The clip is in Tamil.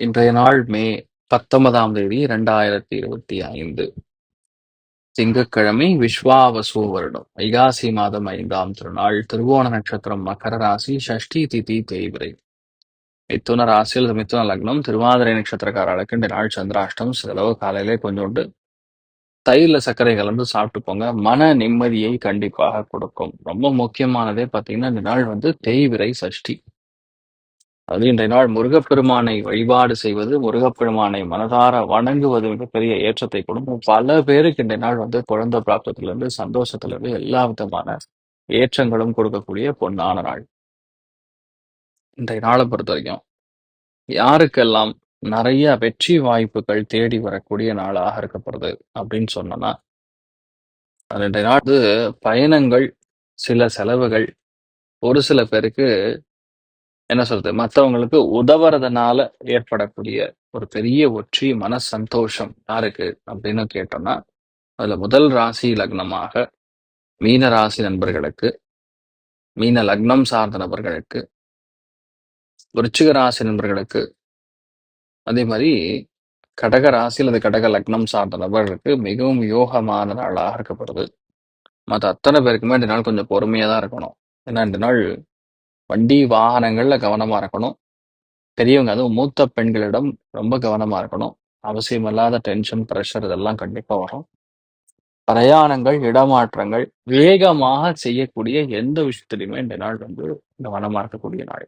இன்றைய நாள் மே பத்தொன்பதாம் தேதி இரண்டாயிரத்தி இருபத்தி ஐந்து. திங்கட்கிழமை விஸ்வாவசு வருடம். வைகாசி மாதம் ஐந்தாம் திருநாள். திருவோண நட்சத்திரம் மகர ராசி ஷஷ்டி திதி தேய்பிரை. மித்துன ராசியில் மித்துன லக்னம் திருவாதிரை நட்சத்திரக்காரர்களுக்கு இந்த நாள் சந்திராஷ்டம் செலவு காலையிலே கொஞ்சோண்டு தயிரில் சர்க்கரை கலந்து சாப்பிட்டு போங்க. மன நிம்மதியை கண்டிப்பாக கொடுக்கும். ரொம்ப முக்கியமானதே பார்த்தீங்கன்னா இந்த நாள் வந்து தேய்விரை சஷ்டி அது இன்றைய நாள் முருகப்பெருமானை வழிபாடு செய்வது முருகப்பெருமானை மனதார வணங்குவது மிகப்பெரிய ஏற்றத்தை கொடுக்கும். பல பேருக்கு இன்றைய நாள் வந்து குழந்தை பிராப்தத்திலிருந்து சந்தோஷத்திலிருந்து எல்லா விதமான ஏற்றங்களும் கொடுக்கக்கூடிய பொன்னான நாள். இன்றைய நாளை பொறுத்த வரைக்கும் யாருக்கெல்லாம் நிறைய வெற்றி வாய்ப்புகள் தேடி வரக்கூடிய நாளாக இருக்கப்படுது அப்படின்னு சொன்னோம்னா அது இன்றைய நாள் வந்து பயணங்கள் சில செலவுகள் ஒரு சில பேருக்கு என்ன சொல்றது? மற்றவங்களுக்கு உதவுறதுனால ஏற்படக்கூடிய ஒரு பெரிய ஒற்றி மன சந்தோஷம் யாருக்கு அப்படின்னு கேட்டோம்னா அதுல முதல் ராசி லக்னமாக மீன ராசி நண்பர்களுக்கு மீன லக்னம் சார்ந்த நபர்களுக்கு விருச்சிக ராசி நண்பர்களுக்கு அதே மாதிரி கடக ராசி அல்லது கடக லக்னம் சார்ந்த நபர்களுக்கு மிகவும் யோகமான நாளாக இருக்கப்படுது மற்ற அத்தனை பேருக்குமே இந்த நாள் கொஞ்சம் பொறுமையா தான் இருக்கணும். ஏன்னா இந்த நாள் வண்டி வாகனங்கள்ல கவனமா இருக்கணும். பெரியவங்க அதுவும் மூத்த பெண்களிடம் ரொம்ப கவனமா இருக்கணும். அவசியமில்லாத டென்ஷன் ப்ரெஷர் இதெல்லாம் கண்டிப்பா வரும். பிரயாணங்கள் இடமாற்றங்கள் வேகமாக செய்யக்கூடிய எந்த விஷயத்திலையுமே இந்த நாள் வந்து கவனமா இருக்கக்கூடிய நாள்.